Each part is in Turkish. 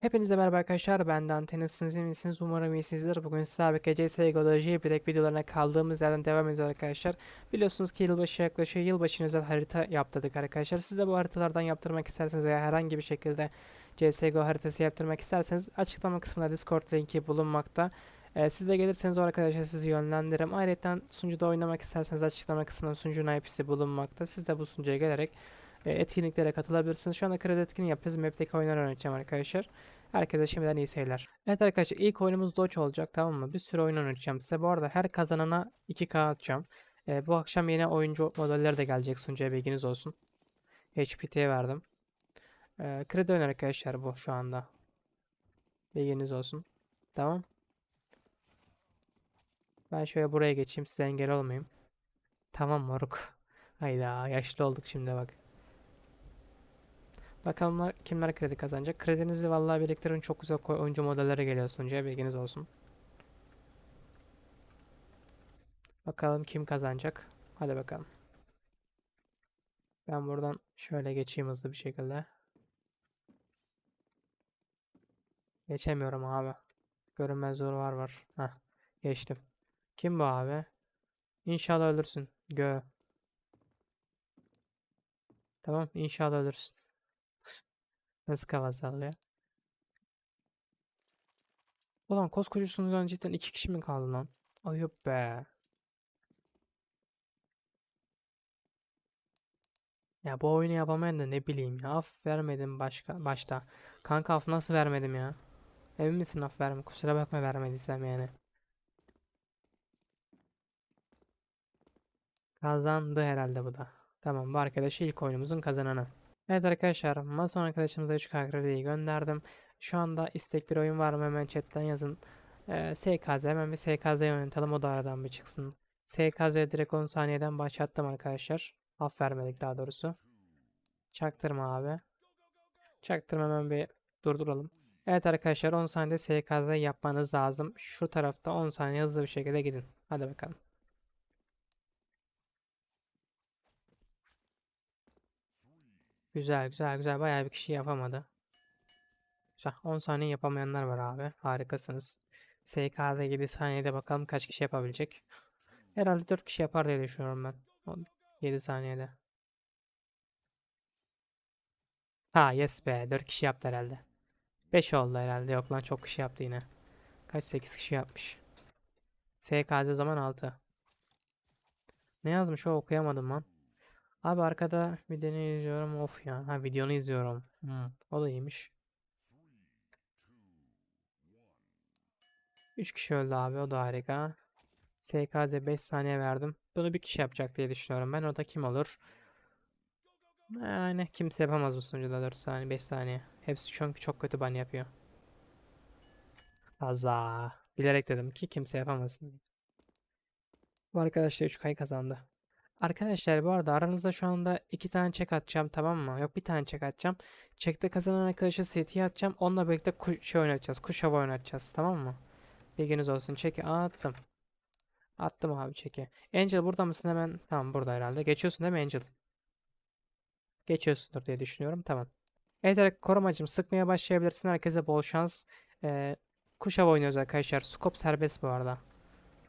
Hepinize merhaba arkadaşlar. Ben Dante. İyi misiniz? Umarım iyisinizdir. Bugün sizlerle birlikte CSGO'da Jailbreak videolarına kaldığımız yerden devam ediyoruz arkadaşlar. Biliyorsunuz ki yılbaşı yaklaşıyor. Yılbaşına özel harita yaptırdık arkadaşlar. Siz de bu haritalardan yaptırmak isterseniz veya herhangi bir şekilde CSGO haritası yaptırmak isterseniz açıklama kısmında Discord linki bulunmakta. Ee, siz de gelirseniz o arkadaşlar sizi yönlendiririm. Ayrıca sunucuda oynamak isterseniz açıklama kısmında sunucunun IP'si bulunmakta. Siz de bu sunucuya gelerek e, etkinliklere katılabilirsiniz. Şu anda kredi etkinliği yapıyoruz. Map'teki oyunları oynayacağım arkadaşlar. Herkese şimdiden iyi seyirler. Evet arkadaşlar ilk oyunumuz Doge olacak tamam mı? Bir sürü oyun oynayacağım size. Bu arada her kazanana 2K atacağım. E, bu akşam yine oyuncu modelleri de gelecek sunucuya bilginiz olsun. HPT'ye verdim. E, kredi oyun arkadaşlar bu şu anda. Bilginiz olsun. Tamam. Ben şöyle buraya geçeyim size engel olmayayım. Tamam moruk. Hayda yaşlı olduk şimdi bak. Bakalım kimler- kredi kazanacak. Kredinizi vallahi biriktirin. Çok güzel oyuncu modelleri geliyor sunucuya. Bilginiz olsun. Bakalım kim kazanacak. Hadi bakalım. Ben buradan şöyle geçeyim hızlı bir şekilde. Geçemiyorum abi. Görünmez zor var var. Heh, geçtim. Kim bu abi? İnşallah ölürsün. Gö. Tamam, inşallah ölürsün. Nasıl kafa sallıyor? Ulan koskoca sunucudan cidden iki kişi mi kaldı lan? Ayıp be. Ya bu oyunu yapamayan da ne bileyim ya. Af vermedim başka başta. Kanka af nasıl vermedim ya? Emin misin af verme? Kusura bakma vermediysem yani. Kazandı herhalde bu da. Tamam bu arkadaş ilk oyunumuzun kazananı. Evet arkadaşlar Mason arkadaşımıza 3 krediyi gönderdim. Şu anda istek bir oyun var mı hemen chatten yazın. Ee, SKZ hemen bir SKZ oynatalım o da aradan bir çıksın. SKZ direkt 10 saniyeden başlattım arkadaşlar. Af vermedik daha doğrusu. Çaktırma abi. Çaktırma hemen bir durduralım. Evet arkadaşlar 10 saniyede SKZ yapmanız lazım. Şu tarafta 10 saniye hızlı bir şekilde gidin. Hadi bakalım. Güzel güzel güzel bayağı bir kişi yapamadı. Güzel 10 saniye yapamayanlar var abi. Harikasınız. SKZ 7 saniyede bakalım kaç kişi yapabilecek. Herhalde 4 kişi yapar diye düşünüyorum ben. O 7 saniyede. Ha yes be 4 kişi yaptı herhalde. 5 oldu herhalde. Yok lan çok kişi yaptı yine. Kaç 8 kişi yapmış. SKZ o zaman 6. Ne yazmış o okuyamadım lan. Abi arkada videonu izliyorum. Of ya. Ha videonu izliyorum. Hmm, o da iyiymiş. 3 kişi öldü abi. O da harika. SKZ 5 saniye verdim. Bunu bir kişi yapacak diye düşünüyorum ben. O da kim olur? Yani kimse yapamaz bu sunucuda 4 saniye 5 saniye. Hepsi çünkü çok kötü ban yapıyor. Kaza. Bilerek dedim ki kimse yapamasın. Bu arkadaş da 3 kay kazandı. Arkadaşlar bu arada aranızda şu anda iki tane çek atacağım tamam mı? Yok bir tane çek atacağım. Çekte kazanan arkadaşı setiye atacağım. Onunla birlikte ku şey oynatacağız. Kuş hava oynatacağız tamam mı? Bilginiz olsun. Çeki attım. Attım abi çeki. Angel burada mısın hemen? Tamam burada herhalde. Geçiyorsun değil mi Angel? Geçiyorsundur diye düşünüyorum. Tamam. Evet korumacım sıkmaya başlayabilirsin. Herkese bol şans. Ee, kuş hava oynuyoruz arkadaşlar. Scope serbest bu arada.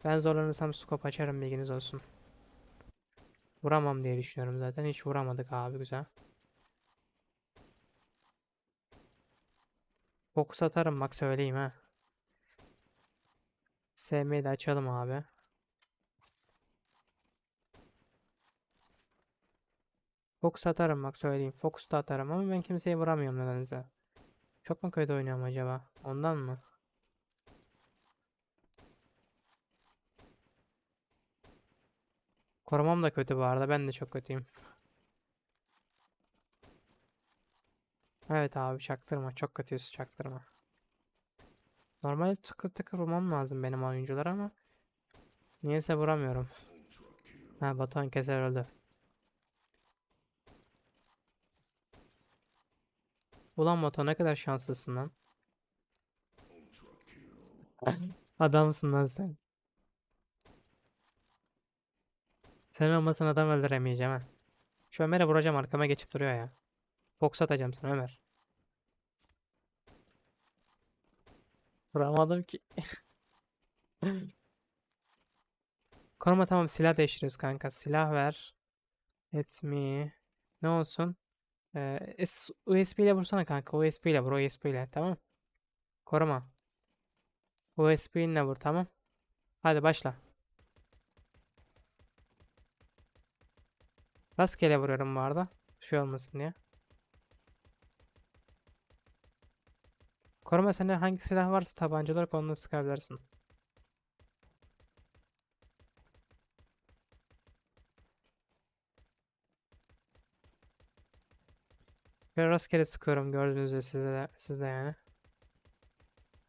Ben zorlanırsam scope açarım bilginiz olsun. Vuramam diye düşünüyorum zaten. Hiç vuramadık abi güzel. Fokus atarım bak söyleyeyim ha. SM'yi de açalım abi. Fokus atarım bak söyleyeyim. Fokus da atarım ama ben kimseyi vuramıyorum nedense. Çok mu kötü oynuyorum acaba? Ondan mı? Korumam da kötü bu arada. Ben de çok kötüyüm. Evet abi çaktırma. Çok kötüyüz çaktırma. Normalde tıkır tıkır vurmam lazım benim oyuncular ama niyeyse vuramıyorum. Ha Batuhan Keser öldü. Ulan Batuhan ne kadar şanslısın lan. Adamsın lan sen. Sen olmasan adam öldüremeyeceğim ha. Şu Ömer'e vuracağım arkama geçip duruyor ya. Fox atacağım sana Ömer. Vuramadım ki. Konuma tamam silah değiştiriyoruz kanka. Silah ver. Let me. Ne olsun? Ee, USB ile vursana kanka. USB ile vur. USB ile. Tamam. Koruma. USB ile vur. Tamam. Hadi başla. Rastgele vuruyorum bu arada. Şey olmasın diye. Koruma sende hangi silah varsa tabanca olarak onunla sıkabilirsin. Ben rastgele sıkıyorum gördüğünüz üzere size de, siz de yani.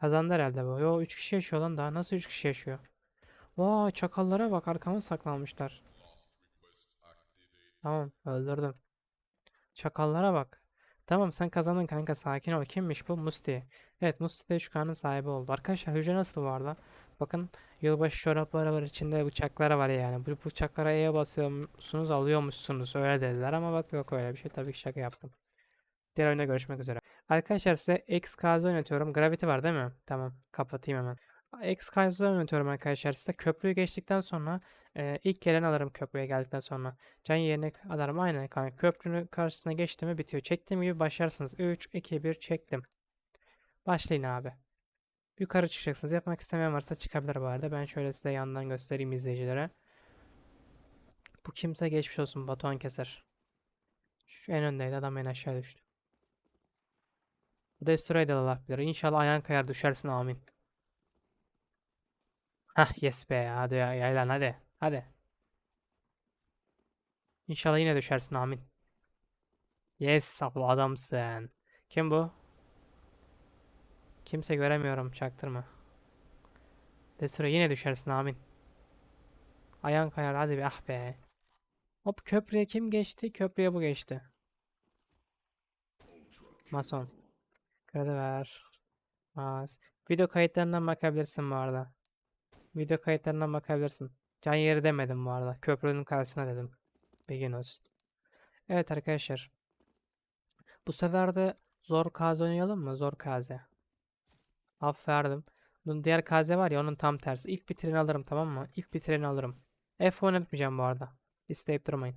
Kazandı herhalde bu. Yo 3 kişi yaşıyor lan daha. Nasıl 3 kişi yaşıyor? Vay çakallara bak arkama saklanmışlar. Tamam öldürdüm. Çakallara bak. Tamam sen kazandın kanka sakin ol. Kimmiş bu? Musti. Evet Musti de şu kanın sahibi oldu. Arkadaşlar hücre nasıl bu arada? Bakın yılbaşı çorapları var içinde bıçakları var yani. Bu bıçaklara E'ye basıyorsunuz alıyormuşsunuz öyle dediler ama bak yok öyle bir şey. Tabii ki şaka yaptım. Diğer oyunda görüşmek üzere. Arkadaşlar size XKZ oynatıyorum. Gravity var değil mi? Tamam kapatayım hemen. XKZ oynatıyorum arkadaşlar size. Köprüyü geçtikten sonra e, ilk gelen alırım köprüye geldikten sonra. Can yerine alırım aynen kanka. Köprünün karşısına geçti mi bitiyor. Çektiğim gibi başlarsınız. 3, 2, 1 çektim. Başlayın abi. Yukarı çıkacaksınız. Yapmak istemeyen varsa çıkabilir bu arada. Ben şöyle size yandan göstereyim izleyicilere. Bu kimse geçmiş olsun Batuhan Keser. Şu en öndeydi adam en aşağı düştü. Bu Destroy da Allah bilir. İnşallah ayağın kayar düşersin amin. Hah yes be hadi ya yaylan hadi. Hadi. İnşallah yine düşersin amin. Yes abla adamsın. Kim bu? Kimse göremiyorum çaktırma. Destroy yine düşersin amin. Ayağın kayar hadi be ah be. Hop köprüye kim geçti? Köprüye bu geçti. Mason. Kredi ver. Az. Video kayıtlarından bakabilirsin bu arada. Video kayıtlarından bakabilirsin. Can yeri demedim bu arada. Köprünün karşısına dedim. Bilgin olsun. Evet arkadaşlar. Bu sefer de zor kaze oynayalım mı? Zor kaze. Af. Bunun diğer kaze var ya onun tam tersi. İlk bitireni alırım tamam mı? İlk bitireni alırım. F oynatmayacağım bu arada. İsteyip durmayın.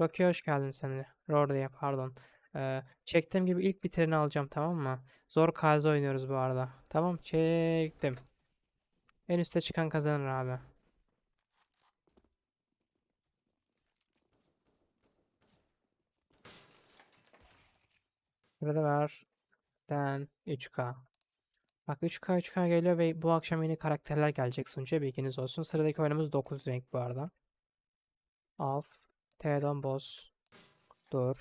Rocky hoş geldin sen. Rory'e pardon. Ee, çektiğim gibi ilk bitireni alacağım tamam mı? Zor kaze oynuyoruz bu arada. Tamam çektim. En üste çıkan kazanır abi. Burada var. Den 3K. Bak 3K 3K geliyor ve bu akşam yeni karakterler gelecek sunucuya bilginiz olsun. Sıradaki oyunumuz 9 renk bu arada. Af. T'den boss. Dur.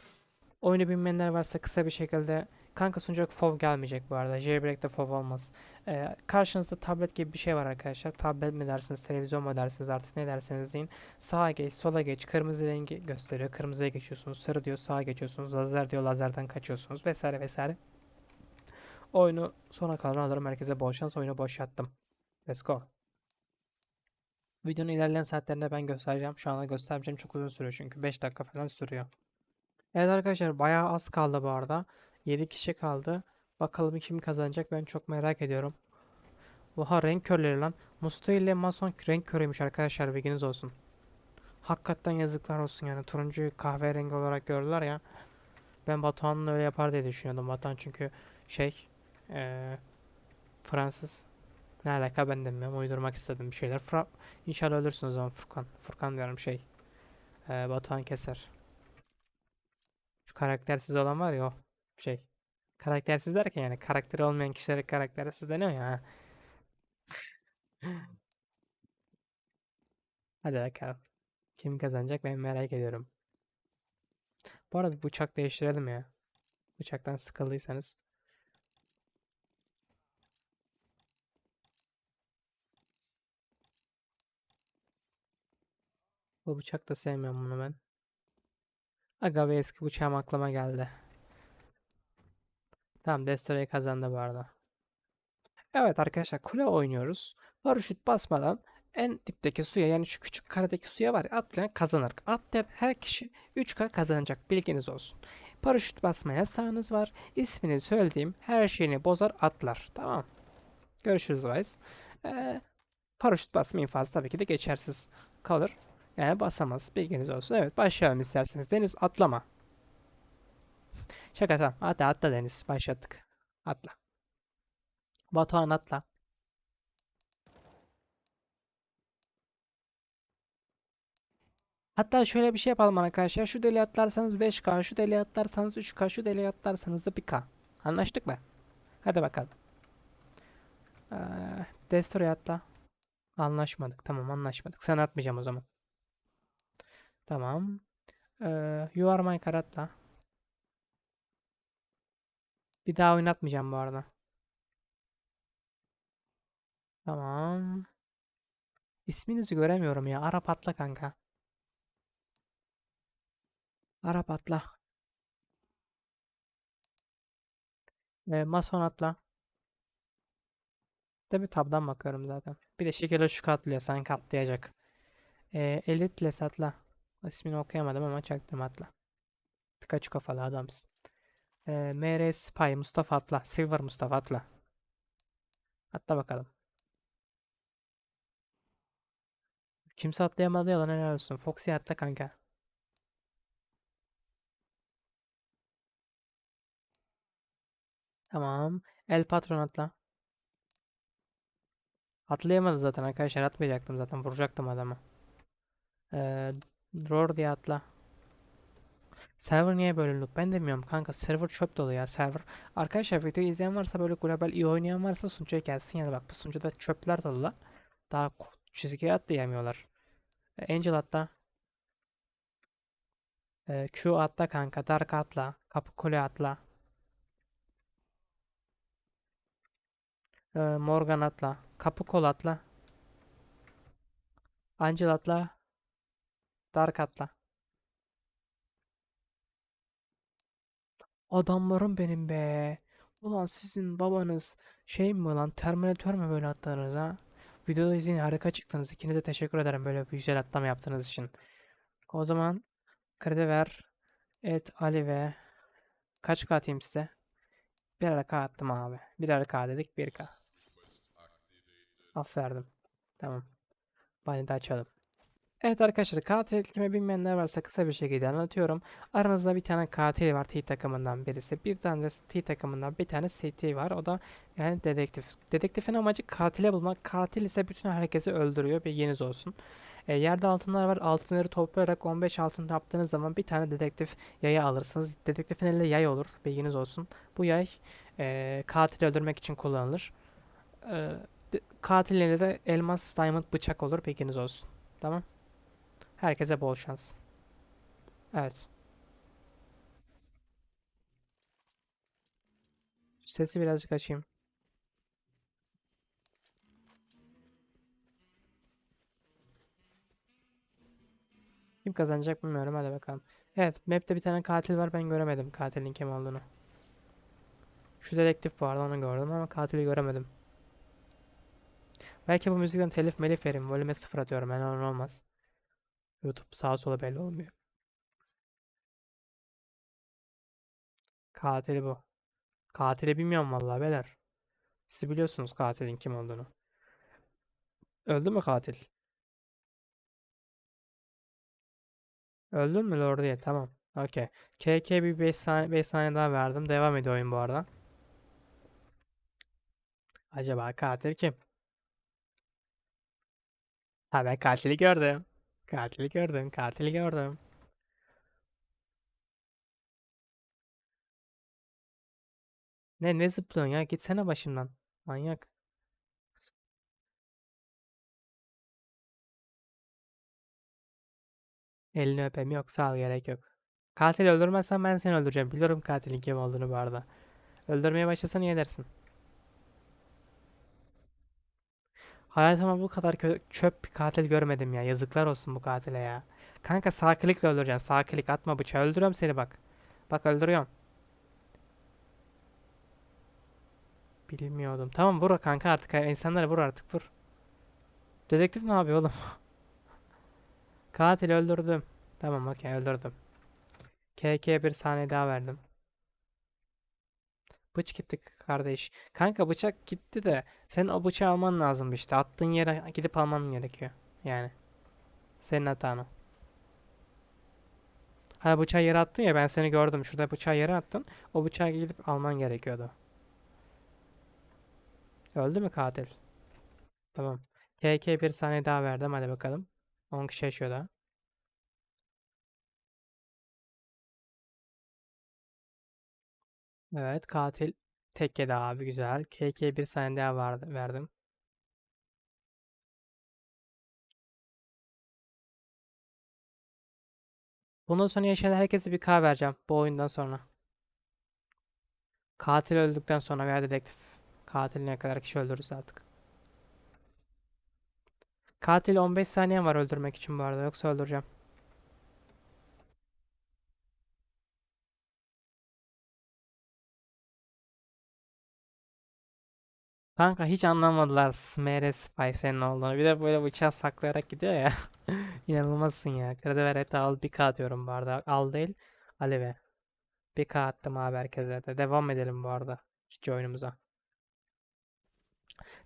Oyunu bilmeyenler varsa kısa bir şekilde kanka sunucuya FOV gelmeyecek bu arada. Jailbreak'te FOV olmaz. Ee, karşınızda tablet gibi bir şey var arkadaşlar. Tablet mi dersiniz, televizyon mu dersiniz artık ne derseniz deyin. Sağa geç, sola geç, kırmızı rengi gösteriyor. Kırmızıya geçiyorsunuz. Sarı diyor sağa geçiyorsunuz. Lazer diyor lazerden kaçıyorsunuz vesaire vesaire. Oyunu sona kadar alırım. Herkese bol şans. Oyunu boşalttım. Let's go. Videonun ilerleyen saatlerinde ben göstereceğim. Şu anda göstermeyeceğim. Çok uzun sürüyor çünkü. 5 dakika falan sürüyor. Evet arkadaşlar bayağı az kaldı bu arada. 7 kişi kaldı. Bakalım kim kazanacak ben çok merak ediyorum. Oha renk körleri lan. Musto ile Mason renk körüymüş arkadaşlar bilginiz olsun. Hakikaten yazıklar olsun yani. Turuncuyu kahverengi olarak gördüler ya. Ben Batuhan'ın öyle yapar diye düşünüyordum. Batuhan çünkü şey eee, Fransız. Ne alaka ben de bilmiyorum. Uydurmak istedim bir şeyler. Fra İnşallah ölürsün o zaman Furkan. Furkan diyorum şey. Eee Batuhan Keser. Şu karaktersiz olan var ya o şey. Karaktersiz derken yani karakteri olmayan kişilere karaktersiz deniyor ya. Hadi bakalım. Kim kazanacak ben merak ediyorum. Bu arada bir bıçak değiştirelim ya. Bıçaktan sıkıldıysanız. Bu bıçak da sevmiyorum bunu ben. Aga be eski bıçağım aklıma geldi. Tamam Destroy kazandı bu arada. Evet arkadaşlar kule oynuyoruz. Paraşüt basmadan en dipteki suya yani şu küçük karedeki suya var ya atlayan kazanır. Atlayan her kişi 3K kazanacak bilginiz olsun. Paraşüt basma yasağınız var. İsmini söylediğim her şeyini bozar atlar. Tamam. Görüşürüz Rise. Ee, paraşüt basma infazı tabii ki de geçersiz kalır. Yani basamaz. Bilginiz olsun. Evet başlayalım isterseniz. Deniz atlama. Şaka tamam. Hadi atla Deniz. Başlattık. Atla. Batuhan atla. Hatta şöyle bir şey yapalım arkadaşlar. Şu deliğe atlarsanız 5K, şu deliğe atlarsanız 3K, şu deliğe atlarsanız da 1K. Anlaştık mı? Hadi bakalım. Ee, Destroy'a atla. Anlaşmadık. Tamam anlaşmadık. Sen atmayacağım o zaman. Tamam. Ee, you are my car atla. Bir daha oynatmayacağım bu arada. Tamam. İsminizi göremiyorum ya. Arap atla kanka. Arap atla. Ee, Mason atla. Tabi tabdan bakıyorum zaten. Bir de şekilde şu katlıyor. Sanki atlayacak. Ee, Elitles atla. İsmini okuyamadım ama çaktım atla. Pikachu kafalı adamsın. Ee, MR Spy Mustafa atla. Silver Mustafa atla. Atla bakalım. Kimse atlayamadı yalan helal olsun. Foxy atla kanka. Tamam. El Patron atla. Atlayamadı zaten arkadaşlar. Atmayacaktım zaten. Vuracaktım adamı. Ee, Roar diye atla. Server niye loop? Ben de bilmiyorum kanka. Server çöp dolu ya server. Arkadaşlar videoyu izleyen varsa böyle global iyi oynayan varsa sunucuya gelsin ya da bak bu sunucuda çöpler dolu la. Daha çizgiye atlayamıyorlar. Ee, Angel atla. Ee, Q atla kanka. Dark atla. Kapı Kule atla. Ee, Morgan atla. Kapı Kol atla. Angel atla. Dark atla. Adamlarım benim be. Ulan sizin babanız şey mi lan Terminator mi böyle atlarınız ha? Videoda izleyin harika çıktınız. İkinize teşekkür ederim böyle bir güzel atlama yaptığınız için. O zaman kredi ver. Evet Ali ve kaç K atayım size? Birer K attım abi. Birer K dedik 1K. Aferin. Tamam. Bani de açalım. Evet arkadaşlar katil kime bilmeyenler varsa kısa bir şekilde anlatıyorum. Aranızda bir tane katil var T takımından birisi. Bir tane de T takımından bir tane CT var. O da yani dedektif. Dedektifin amacı katile bulmak. Katil ise bütün herkesi öldürüyor. Bilginiz olsun. E, yerde altınlar var. Altınları toplayarak 15 altın yaptığınız zaman bir tane dedektif yayı alırsınız. Dedektifin elinde yay olur. Bilginiz olsun. Bu yay e, katili öldürmek için kullanılır. E, de- katilin elinde de elmas diamond bıçak olur. Bilginiz olsun. Tamam. Herkese bol şans. Evet. Sesi birazcık açayım. Kim kazanacak bilmiyorum. Hadi bakalım. Evet, map'te bir tane katil var. Ben göremedim katilin kim olduğunu. Şu dedektif bu arada onu gördüm ama katili göremedim. Belki bu müzikten telif melif verim. Volüme sıfır atıyorum. Yani olmaz. YouTube sağa sola belli olmuyor. Katili bu. Katili bilmiyorum vallahi beyler. Siz biliyorsunuz katilin kim olduğunu. Öldü mü katil? Öldün mü Lord tamam. Okey. KK bir 5 saniye, 5 saniye daha verdim. Devam ediyor oyun bu arada. Acaba katil kim? Ha ben katili gördüm. Katili gördüm. Katili gördüm. Ne ne zıplıyorsun ya? Gitsene başımdan. Manyak. Elini öpeyim yok sağ ol gerek yok. Katili öldürmezsen ben seni öldüreceğim. Biliyorum katilin kim olduğunu bu arada. Öldürmeye başlasan iyi edersin. Hayatımda bu kadar çöp bir katil görmedim ya. Yazıklar olsun bu katile ya. Kanka sağ klikle öldüreceksin. Atma bıçağı. Öldürüyorum seni bak. Bak öldürüyorum. Bilmiyordum. Tamam vur kanka artık. İnsanları vur artık vur. Dedektif ne yapıyor oğlum? Katil öldürdüm. Tamam okey öldürdüm. KK'ye bir saniye daha verdim. Bıç gitti kardeş. Kanka bıçak gitti de senin o bıçağı alman lazım işte. Attığın yere gidip alman gerekiyor. Yani. Senin hatan o. Ha bıçağı yere attın ya ben seni gördüm. Şurada bıçağı yere attın. O bıçağı gidip alman gerekiyordu. Öldü mü katil? Tamam. KK bir saniye daha verdim. Hadi bakalım. 10 kişi yaşıyor daha. Evet katil tek yedi abi güzel. KK bir saniye daha vardı, verdim. Bundan sonra yaşayan herkese bir K vereceğim bu oyundan sonra. Katil öldükten sonra veya dedektif. Katil ne kadar kişi öldürürüz artık. Katil 15 saniye var öldürmek için bu arada yoksa öldüreceğim. Kanka hiç anlamadılar SMR Spy senin olduğunu. Bir de böyle bıçağı saklayarak gidiyor ya. İnanılmazsın ya. Kredi ver et al bir K diyorum bu arada. Al değil. Aleve. Bir K abi herkese de. Devam edelim bu arada. Hiç oyunumuza.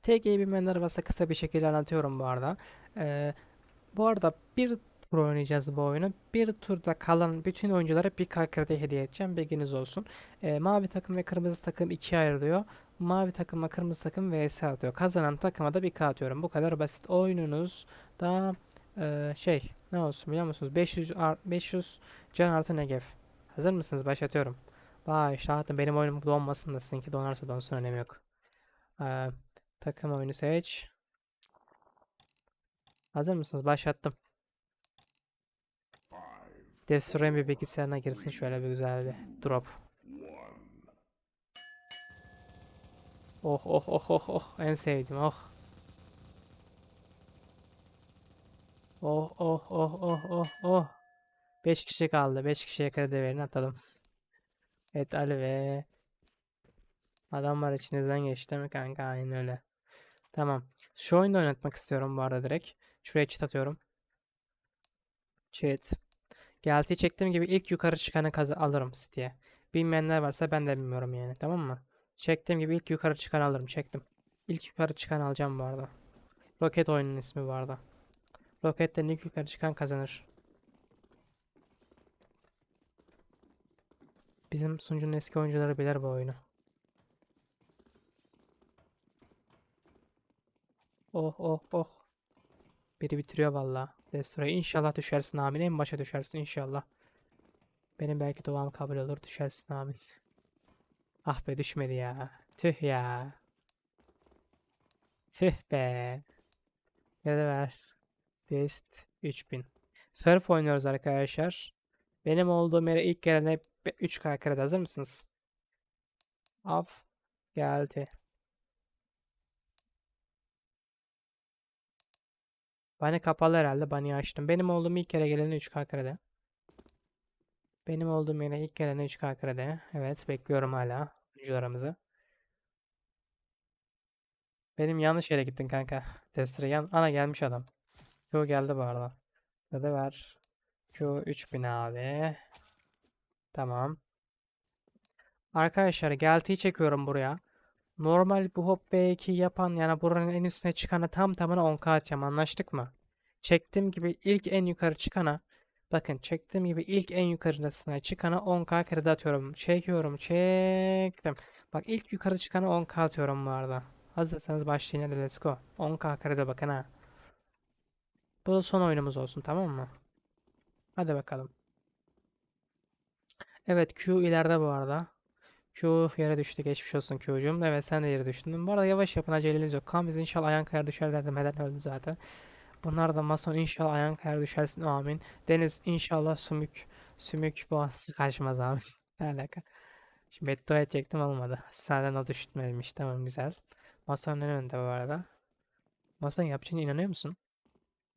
TG bilmeyenler varsa kısa bir şekilde anlatıyorum bu arada. Ee, bu arada bir tur oynayacağız bu oyunu. Bir turda kalan bütün oyunculara bir kredi hediye edeceğim. Bilginiz olsun. Ee, mavi takım ve kırmızı takım ikiye ayrılıyor. Mavi takımla kırmızı takım vs atıyor. Kazanan takıma da bir K atıyorum. Bu kadar basit. Oyununuz da e, şey ne olsun biliyor musunuz? 500 ar- 500 can artı Negev. Hazır mısınız? Başlatıyorum. Başlattım. Benim oyunum donmasın da sizinki donarsa donsun önemi yok. Ee, takım oyunu seç. Hazır mısınız? Başlattım. Destroy'un bir bilgisayarına girsin şöyle bir güzel bir drop. Oh oh oh oh oh en sevdiğim oh. Oh oh oh oh oh oh. 5 kişi kaldı. 5 kişiye kredi atalım. Evet Ali ve adamlar içinizden geçti mi kanka? Aynen öyle. Tamam. Şu oyunu oynatmak istiyorum bu arada direkt. Şuraya cheat atıyorum. Cheat. Gelti çektiğim gibi ilk yukarı çıkanı kazı alırım City'ye. Bilmeyenler varsa ben de bilmiyorum yani. Tamam mı? Çektiğim gibi ilk yukarı çıkanı alırım. Çektim. İlk yukarı çıkanı alacağım bu arada. Roket oyunun ismi bu arada. Roketten ilk yukarı çıkan kazanır. Bizim sunucunun eski oyuncuları bilir bu oyunu. Oh oh oh. Biri bitiriyor valla. Destroy. İnşallah düşersin amin. En başa düşersin inşallah. Benim belki duam kabul olur. Düşersin amin. Ah be düşmedi ya. Tüh ya. Tüh be. Nerede ver? Best 3000. Surf oynuyoruz arkadaşlar. Benim olduğum yere ilk gelene 3K kredi hazır mısınız? Af geldi. Bani kapalı herhalde. Bani açtım. Benim olduğum ilk kere gelene 3K kredi. Benim olduğum yere ilk gelene 3K kredi. Evet bekliyorum hala oyuncularımızı. Benim yanlış yere gittin kanka. Destre yan. Ana gelmiş adam. Şu geldi bu arada. Kredi ver. Şu 3000 abi. Tamam. Arkadaşlar geltiyi çekiyorum buraya. Normal bu hop B2 yapan yani buranın en üstüne çıkanı tam tamına 10k atacağım anlaştık mı? Çektiğim gibi ilk en yukarı çıkana bakın çektiğim gibi ilk en yukarısına çıkana 10k kredi atıyorum. Çekiyorum çektim. Bak ilk yukarı çıkana 10k atıyorum bu arada. Hazırsanız başlayın hadi let's go. 10k kredi bakın ha. Bu da son oyunumuz olsun tamam mı? Hadi bakalım. Evet Q ileride bu arada. Q yere düştü. Geçmiş olsun Q'cum. Evet sen de yere düştün. Bu arada yavaş yapın aceleniz yok. Kan biz inşallah ayağın kayar düşer derdim. Neden öldü zaten. Bunlar da mason inşallah ayağın kayar düşersin. Amin. Deniz inşallah sümük sümük boğazı kaçmaz abi. Ne alaka? Şimdi beddua edecektim olmadı. Senden o düşmemiş. Tamam güzel. Mason en önde bu arada. Mason yapacağına inanıyor musun?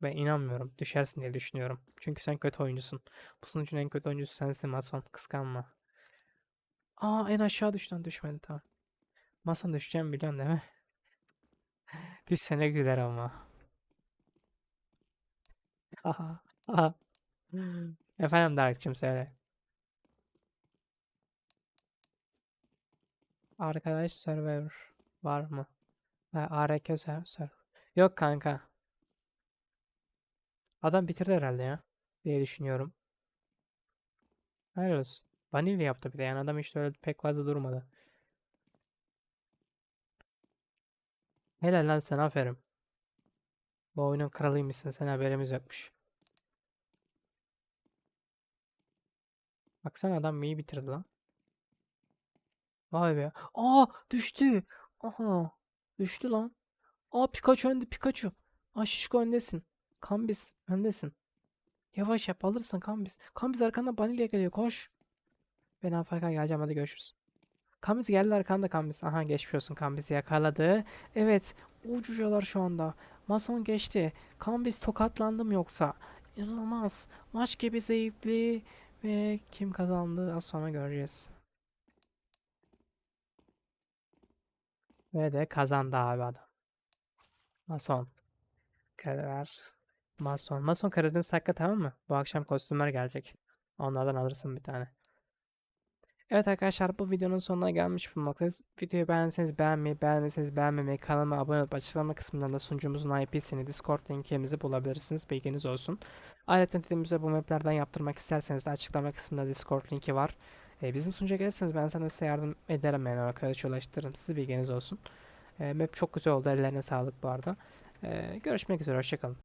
Ben inanmıyorum. Düşersin diye düşünüyorum. Çünkü sen kötü oyuncusun. Bu sunucunun en kötü oyuncusu sensin Mason. Kıskanma. Aa en aşağı düştün düşmedi tamam. Masan düşeceğim biliyorsun değil mi? Düşsene güler ama. Efendim Dark'cığım söyle. Arkadaş server var mı? Ha, ARK ser- server. Yok kanka. Adam bitirdi herhalde ya diye düşünüyorum. Helal olsun. Vanilya yaptı bir de yani adam işte öyle pek fazla durmadı. Helal lan sen aferin. Bu oyunun kralıymışsın sen haberimiz yokmuş. Baksana adam iyi bitirdi lan. Vay be. Aa düştü. Aha. Düştü lan. Aa Pikachu önde Pikachu. Aa Şişko öndesin. Kambis öndesin. Yavaş yap alırsın Kambis. Kambis arkandan Vanilya geliyor koş. Ben AFK geleceğim hadi görüşürüz. Kambis geldi arkanda Kambis. Aha geçmiş olsun Kambis'i yakaladı. Evet uçuyorlar şu anda. Mason geçti. Kambis tokatlandı mı yoksa? İnanılmaz. Maç gibi zevkli. Ve kim kazandı az sonra göreceğiz. Ve de kazandı abi adam. Mason. Karar. Mason. Mason kararını sakla tamam mı? Bu akşam kostümler gelecek. Onlardan alırsın bir tane. Evet arkadaşlar bu videonun sonuna gelmiş bulunmaktayız. Videoyu beğendiyseniz beğenmeyi, beğenmediyseniz beğenmemeyi, kanalıma abone olup açıklama kısmından da sunucumuzun IP'sini, Discord linkimizi bulabilirsiniz. Bilginiz olsun. Ayrıca dediğim üzere bu maplerden yaptırmak isterseniz de açıklama kısmında Discord linki var. Ee, bizim sunucuya gelirseniz ben sana size yardım ederim yani arkadaş ulaştırırım size bilginiz olsun. Ee, map çok güzel oldu ellerine sağlık bu arada. Ee, görüşmek üzere hoşçakalın.